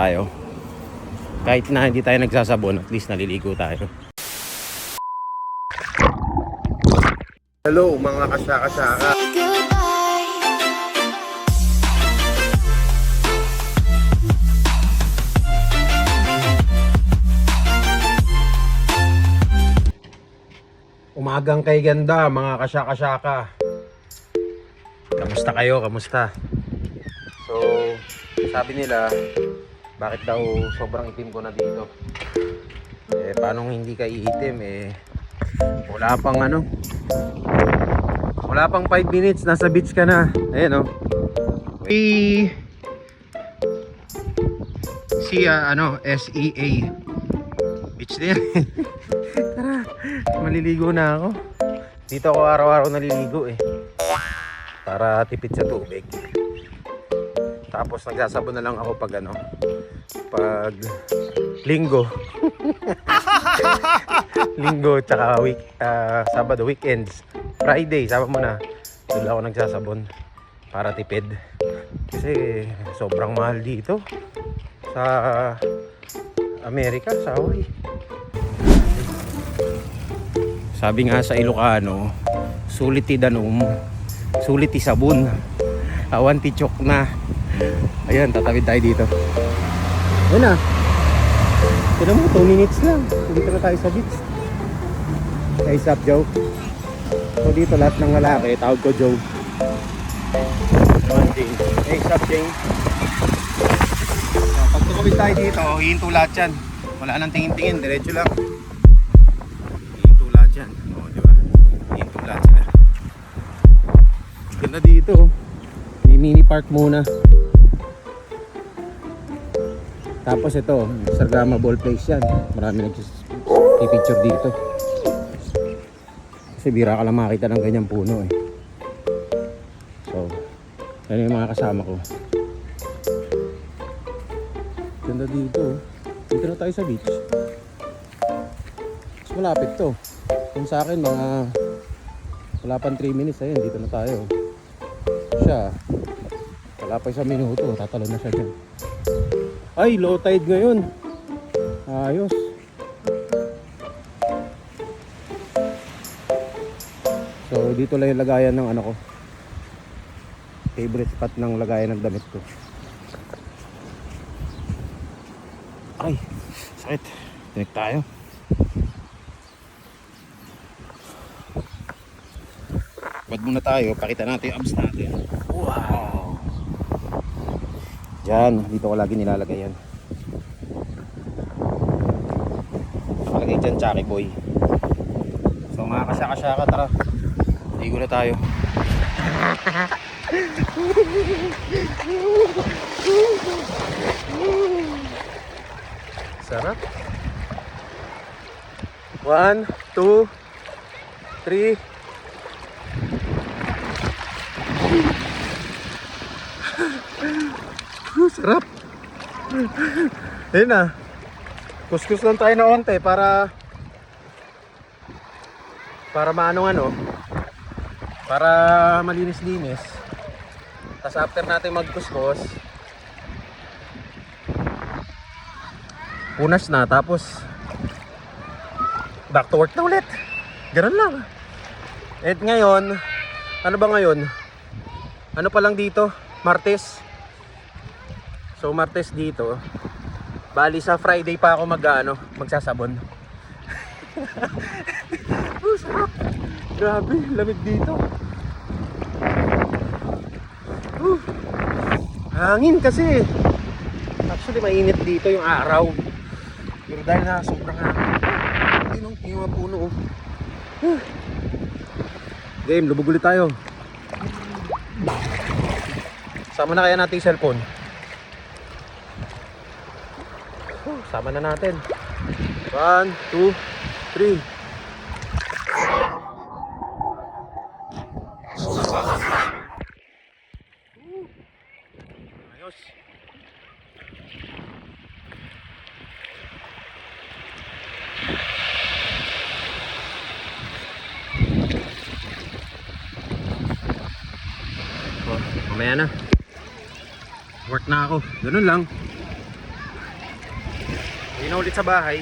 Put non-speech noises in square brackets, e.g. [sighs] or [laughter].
tayo. Kahit na hindi tayo nagsasabon, at least naliligo tayo. Hello mga kasya-kasyaka. Umagang kay ganda mga kasya-kasyaka. Kamusta kayo? Kamusta? So, sabi nila, bakit daw sobrang itim ko na dito? Eh, paano hindi ka iitim? Eh, wala pang ano, wala pang 5 minutes, nasa beach ka na. Ayan oh. Si, si ah, ano, SEA. Beach din. [laughs] Tara, maliligo na ako. Dito ako araw-araw naliligo eh. Para tipid sa tubig. Tapos nagsasabon na lang ako pag ano, pag linggo. [laughs] linggo tsaka week, ah, Sabado, weekends. Friday, sama mo na. Doon ako nagsasabon para tipid. Kasi sobrang mahal dito sa Amerika, sa Hawaii. Sabi nga sa Ilocano, sulit ti danum, sulit ti sabon. Awan ti chok na. Ayan, tatawid tayo dito. Ayan na. Tinan mo, 2 minutes lang. Dito na tayo sa beach. Hey, sup, Joe? So dito lahat ng lalaki, tawag ko Joe. One Jane. Hey, sup, Jane? So, pag tumawid tayo dito, hihinto lahat yan. Wala nang tingin-tingin, diretso lang. Hihinto lahat yan. O, di ba? Hihinto lahat sila. Ganda dito. oh. May mini park muna. Tapos ito, Sargama Ball Place yan. Marami nagpipicture dito. Kasi bira ka lang makita ng ganyang puno eh. So, yan yung mga kasama ko. Ganda dito. Dito na tayo sa beach. Mas malapit to. Kung sa akin mga wala pang 3 minutes ayun, dito na tayo. Siya, wala pa isang minuto, tatalo na siya dyan. Ay, low tide ngayon. Ayos. So, dito lang yung lagayan ng ano ko. Favorite spot ng lagayan ng damit ko. Ay, sakit. Tinik tayo. Bad muna tayo, pakita natin yung abs natin. Wow! Diyan, dito ko lagi nilalagay yan. Nakalagay dyan, Chucky Boy. So mga kasya-kasyaka, tara. Ligo na tayo. [laughs] Sarap. One, two, three. Sarap. Ayun na. Kuskus lang tayo na onte para para maano ano para malinis-linis. Tapos after natin magkuskus punas na tapos back to work na ulit. Ganun lang. At ngayon, ano ba ngayon? Ano pa lang dito? Martes. So Martes dito. Bali sa Friday pa ako mag ano, magsasabon. [laughs] oh. Grabe, lamig dito. Uh, hangin kasi. Actually mainit dito yung araw. Pero dahil na sobrang hangin. Ayun oh, yung puno oh. [sighs] Game, lubog ulit tayo. Sama na kaya natin yung cellphone. Sama na natin. One, two, three. Ayos. Oh, mamaya na. Work na ako. Ganun lang. Yun ulit sa bahay.